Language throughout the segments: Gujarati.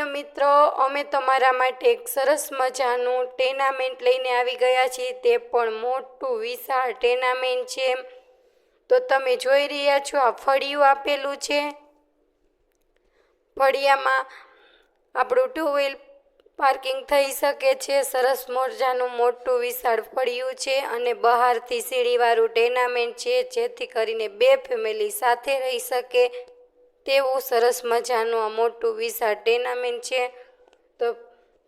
પ્રિય મિત્રો, અમે તમારા માટે એક સરસ મજાનું ટેનામેન્ટ લઈને આવી ગયા છીએ. તે પણ મોટું, વિશાળ ટેનામેન્ટ છે. તો તમે જોઈ રહ્યા છો, આ ફળિયું આપેલું છે. ફળિયામાં આપણું ટુ વ્હીલ પાર્કિંગ થઈ શકે છે. સરસ મોરજાનું મોટું, વિશાળ ફળિયું છે અને બહારથી સીડીવાળું ટેનામેન્ટ છે, જેથી કરીને બે ફેમિલી સાથે રહી શકે. તેવું સરસ મજાનું આ મોટું વિશાળ ટેનામેન્ટ છે. તો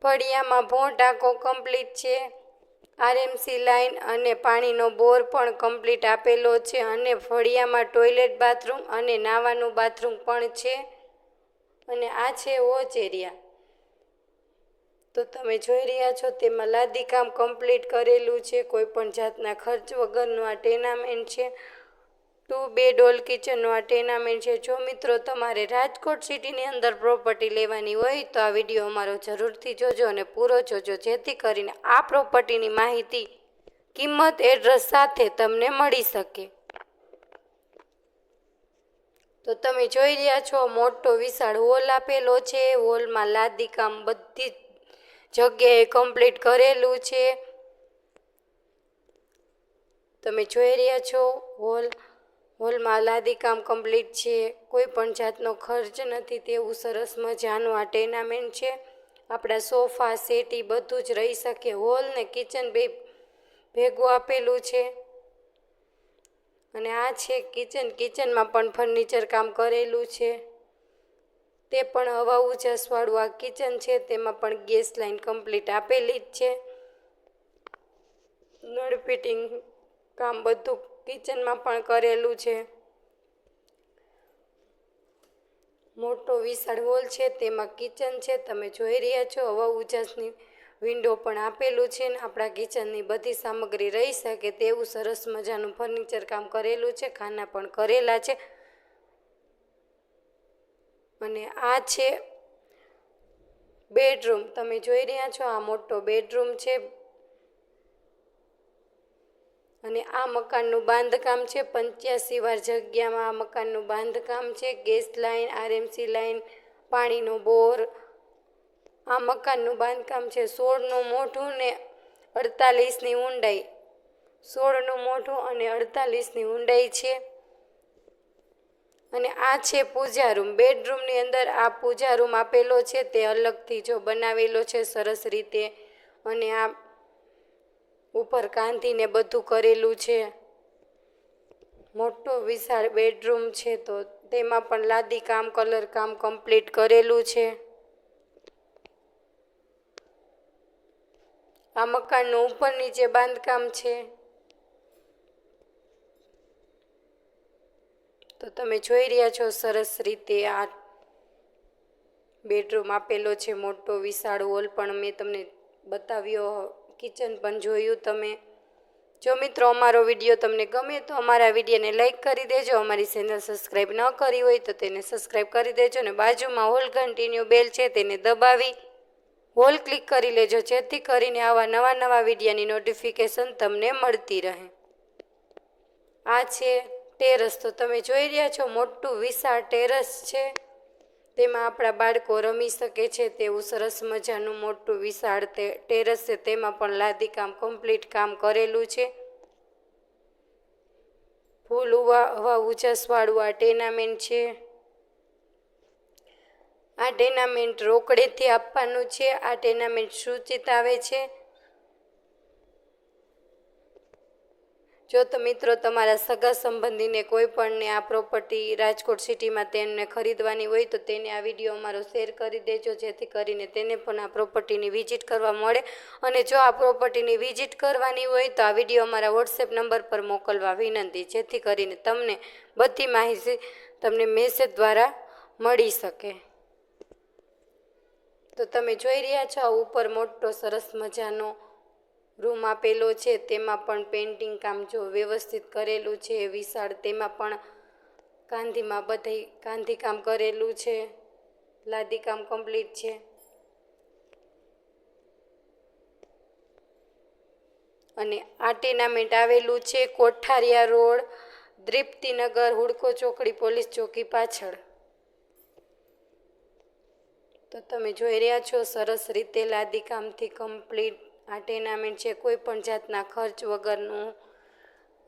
ફળિયામાં ભોં ટાંકો કમ્પ્લીટ છે. આરએમસી લાઈન અને પાણીનો બોર પણ કમ્પ્લીટ આપેલો છે અને ફળિયામાં ટોયલેટ બાથરૂમ અને નાવાનું બાથરૂમ પણ છે. અને આ છે વોચ એરિયા તો તમે જોઈ રહ્યા છો તેમાં લાદી કામ કમ્પ્લીટ કરેલું છે. કોઈ પણ જાતના ખર્ચ વગરનું આ ટેનામેન્ટ છે. ટુ બે ડોલ કિચનનું આ ટેનામેન્ટ છે. જો મિત્રો તમારે રાજકોટ સિટીની અંદર પ્રોપર્ટી લેવાની હોય તો આ વીડિયો અમારો જરૂરથી જોજો અને પૂરો જોજો. જેથી કરીને આ પ્રોપર્ટીની માહિતી કિંમત એડ્રેસ સાથે તમને મળી શકે. તો તમે જોઈ રહ્યા છો, મોટો વિશાળ હોલ આપેલો છે. હોલમાં લાદી કામ બધી જગ્યાએ કમ્પ્લીટ કરેલું છે. તમે જોઈ રહ્યા છો, હોલ હોલમાં લાદી કામ કમ્પ્લીટ છે, કોઈ પણ જાતનો ખર્ચ નથી, તેવું સરસ મજાનું આ ટેનામેન્ટ છે. આપણા સોફા, સેટી બધું જ રહી શકે. હોલ ને કિચન બે ભેગું આપેલું છે. અને આ છે કિચન. કિચનમાં પણ ફર્નિચર કામ કરેલું છે. તે પણ હવા ઉજાસવાળું આ કિચન છે. તેમાં પણ ગેસ લાઈન કમ્પ્લીટ આપેલી જ છે. નળ ફિટિંગ કામ બધું કિચનમાં પણ કરેલું છે. મોટો વિશાળ હોલ છે, તેમાં કિચન છે, તમે જોઈ રહ્યા છો, હવા ઉજાસની વિન્ડો પણ આપેલું છે ને આપણા કિચનની બધી સામગ્રી રહી શકે તેવું સરસ મજાનું ફર્નિચર કામ કરેલું છે, ખાના પણ કરેલા છે. અને આ છે બેડરૂમ, તમે જોઈ રહ્યા છો, આ મોટો બેડરૂમ છે અને આ મકાનનું બાંધકામ છે. પંચ્યાસી વાર જગ્યામાં આ મકાનનું બાંધકામ છે. ગેસ લાઈન, આરએમસી લાઈન, પાણીનો બોર. આ મકાનનું બાંધકામ છે. સોળનું મોઢું ને અડતાલીસની ઊંડાઈ. સોળનું મોઢું અને અડતાલીસની ઊંડાઈ છે. અને આ છે પૂજા રૂમ. બેડરૂમની અંદર આ પૂજા રૂમ આપેલો છે. તે અલગથી જો બનાવેલો છે સરસ રીતે. અને આ ઉપર કાંધીને બધું કરેલું છે. મોટો વિશાળ બેડરૂમ છે તો તેમાં પણ લાદી કામ, કલર કામ કમ્પ્લીટ કરેલું છે. આ મકાનનું ઉપર નીચે બાંધકામ છે. તો તમે જોઈ રહ્યા છો સરસ રીતે આ બેડરૂમ આપેલો છે. મોટો વિશાળ હોલ પણ મેં તમને બતાવ્યો કિચન પણ જોયું તમે. જો મિત્રો, અમારો વીડિયો તમને ગમે તો અમારા વિડીયોને લાઇક કરી દેજો. અમારી ચેનલ સબસ્ક્રાઈબ ન કરી હોય તો તેને સબસ્ક્રાઈબ કરી દેજો અને બાજુમાં હોલ કન્ટિન્યુ બેલ છે તેને દબાવી હોલ ક્લિક કરી લેજો, જેથી કરીને આવા નવા નવા વિડીયાની નોટિફિકેશન તમને મળતી રહે. આ છે ટેરસ. તો તમે જોઈ રહ્યા છો, મોટું વિશાળ ટેરસ છે. તેમાં આપણા બાળકો રમી શકે છે, તેવું સરસ મજાનું મોટું વિશાળ તે ટેરસ છે, તેમાં પણ લાદી કામ કમ્પ્લીટ કામ કરેલું છે. ફૂલ ઉવા, હવા ઉજાસવાળું આ ટેનામેન્ટ છે. આ ટેનામેન્ટ રોકડેથી આપવાનું છે, આ ટેનામેન્ટ સૂચિત આવે છે. જો તો મિત્રો, તમારા સગા સંબંધીને કોઈ પણને આ પ્રોપર્ટી રાજકોટ સિટીમાં તેમને ખરીદવાની હોય તો તેને આ વીડિયો અમારો શેર કરી દેજો, જેથી કરીને તેને પણ આ પ્રોપર્ટીની વિઝિટ કરવા મળે. અને જો આ પ્રોપર્ટીની વિઝિટ કરવાની હોય તો આ વીડિયો અમારા વોટ્સએપ નંબર પર મોકલવા વિનંતી, જેથી કરીને તમને બધી માહિતી તમને મેસેજ દ્વારા મળી શકે. તો તમે જોઈ રહ્યા છો ઉપર મોટો સરસ મજાનો રૂમ આપેલો છે, તેમાં પણ પેઇન્ટિંગ કામ જો વ્યવસ્થિત કરેલું છે, વિશાળ તેમાં પણ કાંધીમાં બધે કાંધી કામ કરેલું છે, લાદી કામ કમ્પ્લીટ છે. અને આ ટેનામેન્ટ આવેલું છે, કોઠારિયા રોડ, દ્રિપ્તિનગર, હુડકો ચોકડી, પોલીસ ચોકી પાછળ. તો તમે જોઈ રહ્યા છો, સરસ રીતે લાદી કામથી કમ્પ્લીટ આ ટેનામેન્ટ છે, કોઈ પણ જાતના ખર્ચ વગરનું.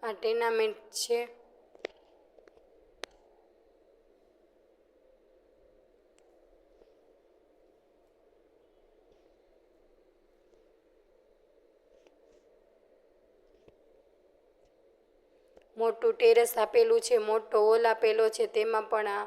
આ ટેનામેન્ટ છે. મોટું ટેરેસ આપેલું છે, મોટો હોલ આપેલો છે, તેમાં પણ આ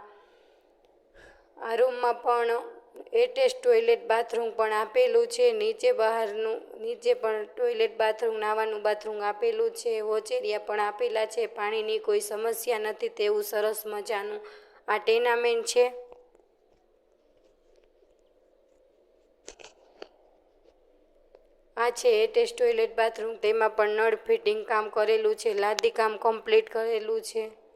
આ રૂમમાં પણ એટેચ ટોયલેટ બાથરૂમ પણ આપેલું છે. નીચે બહારનું, નીચે પણ ટોયલેટ બાથરૂમ નાવાનું બાથરૂમ આપેલું છે. વોચેરિયા પણ આપેલા છે. પાણીની કોઈ સમસ્યા નથી તેવું સરસ મજાનું આ ટેનામેન્ટ છે. આ છે એટેચ ટોયલેટ બાથરૂમ તેમાં પણ નળ ફિટિંગ કામ કરેલું છે. લાદી કામ કમ્પ્લીટ કરેલું છે.